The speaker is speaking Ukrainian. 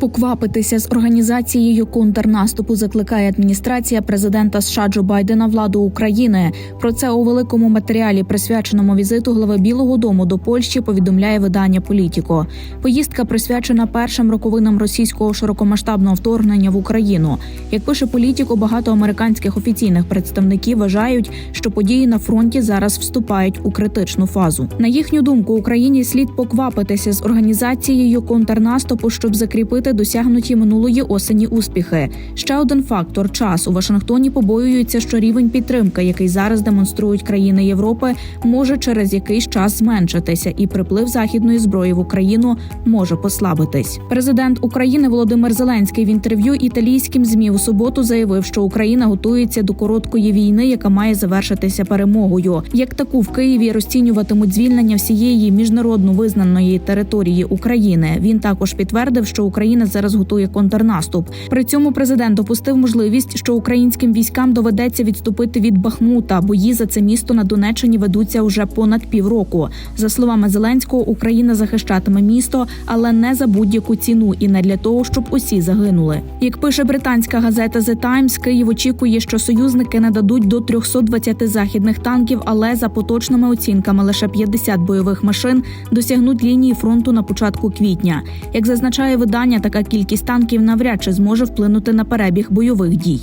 Поквапитися з організацією контрнаступу закликає адміністрація президента США Джо Байдена владу України. Про це у великому матеріалі, присвяченому візиту глави Білого Дому до Польщі, повідомляє видання Політіко. Поїздка присвячена першим роковинам російського широкомасштабного вторгнення в Україну. Як пише Політіко, багато американських офіційних представників вважають, що події на фронті зараз вступають у критичну фазу. На їхню думку, Україні слід поквапитися з організацією контрнаступу, щоб закріпити досягнуті минулої осені успіхи. Ще один фактор час у Вашингтоні побоюються, що рівень підтримки, який зараз демонструють країни Європи, може через якийсь час зменшитися, і приплив західної зброї в Україну може послабитись. Президент України Володимир Зеленський в інтерв'ю італійським змі у суботу заявив, що Україна готується до короткої війни, яка має завершитися перемогою. Як таку в Києві розцінюватимуть звільнення всієї міжнародно визнаної території України. Він також підтвердив, що Україна зараз готує контрнаступ. При цьому президент допустив можливість, що українським військам доведеться відступити від Бахмута. Бої за це місто на Донеччині ведуться уже понад півроку. За словами Зеленського, Україна захищатиме місто, але не за будь-яку ціну і не для того, щоб усі загинули. Як пише британська газета The Times, Київ очікує, що союзники нададуть до 320 західних танків, але за поточними оцінками лише 50 бойових машин досягнуть лінії фронту на початку квітня. Як зазначає видання, така кількість танків навряд чи зможе вплинути на перебіг бойових дій.